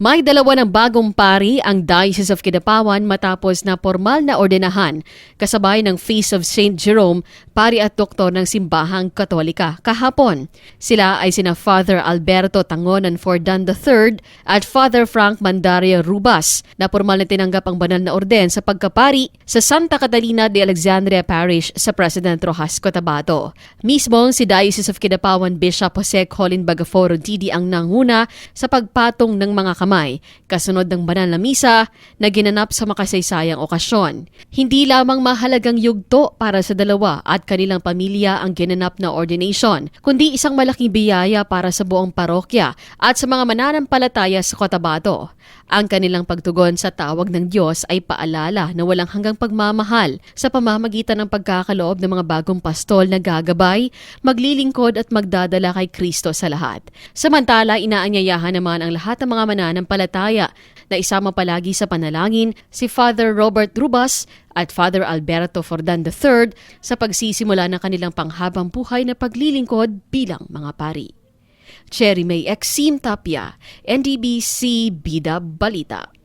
May dalawa ng bagong pari ang Diocese of Kidapawan matapos na formal na ordenahan kasabay ng Feast of St. Jerome, pari at doktor ng Simbahang Katolika kahapon. Sila ay sina Father Alberto Tangonan Fordan III at Father Frank Mandaria Rubas na formal na tinanggap ang banal na orden sa pagkapari sa Santa Catalina de Alexandria Parish sa President Rojas Cotabato. Mismong si Diocese of Kidapawan Bishop Jose Colin Bagaforo Didi ang nanguna sa pagpatong ng mga kamay kasunod ng banal na misa na ginanap sa makasaysayang okasyon. Hindi lamang mahalagang yugto para sa dalawa at kanilang pamilya ang ginanap na ordination, kundi isang malaking biyaya para sa buong parokya at sa mga mananampalataya sa Cotabato. Ang kanilang pagtugon sa tawag ng Diyos ay paalala na walang hanggang pagmamahal sa pamamagitan ng pagkakaloob ng mga bagong pastol na gagabay, maglilingkod at magdadala kay Kristo sa lahat. Samantala, inaanyayahan naman ang lahat ng mga mananampalataya na isama palagi sa panalangin si Father Robert Rubas at Father Alberto Fordan III sa pagsisimula ng kanilang panghabang buhay na paglilingkod bilang mga pari. Cherry May Exim Tapia, NDBC Bida Balita.